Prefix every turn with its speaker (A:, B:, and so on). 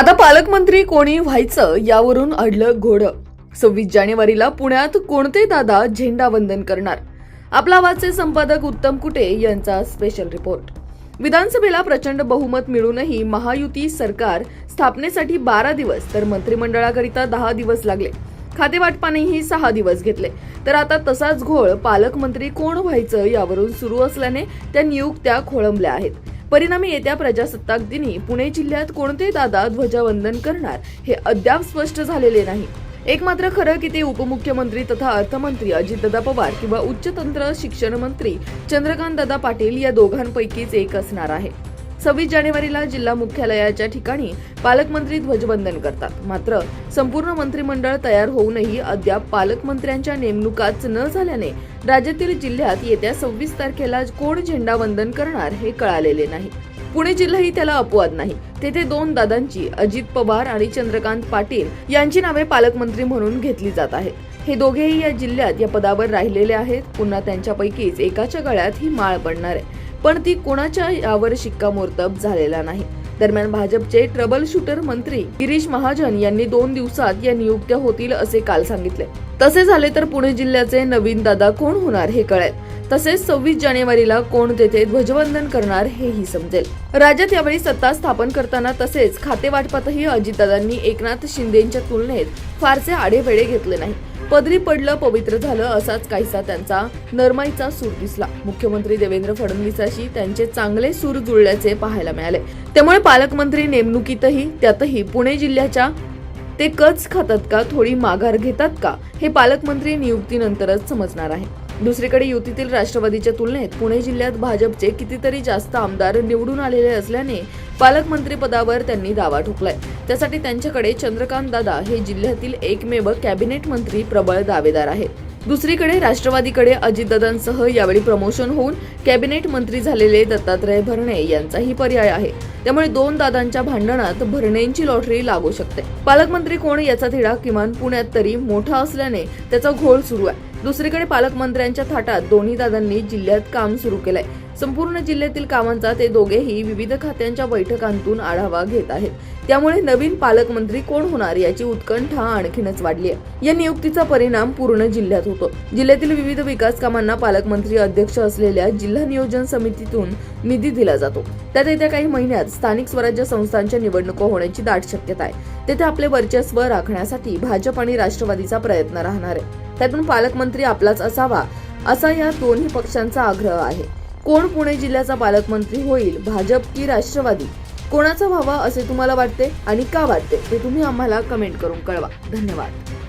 A: आता पालकमंत्री कोणी व्हायचं यावरून अडलं घोडं. सव्वीस जानेवारीला पुण्यात कोणते दादा झेंडावंदन करणार? आपला आवाजचे संपादक उत्तम कुटे यांचा स्पेशल रिपोर्ट विधानसभेला प्रचंड बहुमत मिळूनही महायुती सरकार स्थापनेसाठी बारा दिवस तर मंत्रिमंडळाकरिता दहा दिवस लागले. खातेवाटपानेही सहा दिवस घेतले. तर आता तसाच घोळ पालकमंत्री कोण व्हायचं यावरून सुरू असल्याने त्या नियुक्त्या खोळंबल्या आहेत. परिणामी येत्या प्रजासत्ताक दिनी पुणे जिल्ह्यात कोणते दादा ध्वजवंदन करणार हे अद्याप स्पष्ट झालेले नाही. एक मात्र खरं की ते उपमुख्यमंत्री तथा अर्थमंत्री अजितदादा पवार किंवा उच्च तंत्र शिक्षण मंत्री चंद्रकांत दादा पाटील या दोघांपैकीच एक असणार आहे. सव्वीस जानेवारीला जिल्हा मुख्यालयाच्या ठिकाणी पालकमंत्री ध्वजवंदन करतात. मात्र संपूर्ण मंत्रिमंडळ तयार होऊनही अद्याप पालकमंत्र्यांच्या नेमणुकाच न झाल्याने राज्यातील जिल्ह्यात येत्या सव्वीस तारखेला कोण झेंडावंदन करणार हे कळालेले नाही. पुणे जिल्हाही त्याला अपवाद नाही. तेथे दोन दादांची अजित पवार आणि चंद्रकांत पाटील यांची नावे पालकमंत्री म्हणून घेतली जात आहेत. हे दोघेही या जिल्ह्यात या पदावर राहिलेले आहेत. पुन्हा त्यांच्यापैकीच एकाच्या गळ्यात ही माळ पडणार आहे. पण ती कोणाच्या यावर शिक्कामोर्तब झालेला नाही. दरम्यान भाजपचे ट्रबल शूटर मंत्री गिरीश महाजन यांनी दोन दिवसात या नियुक्त्या होतील असे काल सांगितले. तसे झाले तर पुणे जिल्ह्याचे नवीन दादा कोण होणार हे कळेल. तसेच सव्वीस जानेवारीला कोण तेथे ध्वजवंदन करणार हेही समजेल. राज्यात यावेळी सत्ता स्थापन करताना तसेच खातेवाटपातही अजितदादांनी एकनाथ शिंदेच्या तुलनेत फारसे आडेवेडे घेतले नाही. पदरी पडलं पवित्र झालं असाच काहीसा त्यांचा नरमाईचा सूर दिसला. मुख्यमंत्री देवेंद्र फडणवीसाशी त्यांचे चांगले सूर जुळल्याचे पाहायला मिळाले. त्यामुळे पालकमंत्री नेमणुकीतही त्यातही पुणे जिल्ह्याच्या ते कच खातात का? थोडी माघार घेतात का? हे पालकमंत्री नियुक्तीनंतरच समजणार आहे. दुसरीकडे युतीतील राष्ट्रवादीच्या तुलनेत पुणे जिल्ह्यात भाजपचे कितीतरी जास्त आमदार निवडून आलेले असल्याने पालकमंत्री पदावर त्यांनी दावा ठोकलाय. त्यासाठी त्यांच्याकडे चंद्रकांत दादा हे जिल्ह्यातील एकमेव कॅबिनेट मंत्री प्रबळ दावेदार आहेत. दुसरीकडे राष्ट्रवादीकडे अजितदादांसह यावेळी प्रमोशन होऊन कॅबिनेट मंत्री झालेले दत्तात्रय भरणे यांचाही पर्याय आहे. त्यामुळे दोन दादांच्या भांडणात भरणेंची लॉटरी लागू शकते. पालकमंत्री कोण याचा तिढा किमान पुण्यात तरी मोठा असल्याने त्याचा घोळ सुरू आहे. दुसरीकडे पालकमंत्र्यांच्या थाटात दोन्ही दादांनी जिल्ह्यात काम सुरू केलंय. संपूर्ण जिल्ह्यातील कामांचा ते दोघेही विविध खात्यांच्या बैठकांतून आढावा घेत आहेत. त्यामुळे नवीन पालकमंत्री कोण होणार याची उत्कंठा आणखीनच वाढली आहे. या नियुक्तीचा परिणाम पूर्ण जिल्ह्यात होतो. जिल्ह्यातील विविध विकास कामांना पालकमंत्री अध्यक्ष असलेल्या जिल्हा नियोजन समितीतून निधी दिला जातो. त्यात येत्या काही महिन्यात स्थानिक स्वराज्य संस्थांच्या निवडणुका होण्याची दाट शक्यता आहे. तेथे आपले वर्चस्व राखण्यासाठी भाजप आणि राष्ट्रवादीचा प्रयत्न राहणार आहे. त्यातून पालकमंत्री आपलाच असावा असा या दोन्ही पक्षांचा आग्रह आहे. कोण पुणे जिल्ह्याचा पालकमंत्री होईल भाजप की राष्ट्रवादी? कोणाचा व्हावा असे तुम्हाला वाटते आणि का वाटते ते तुम्ही आम्हाला कमेंट करून कळवा. धन्यवाद.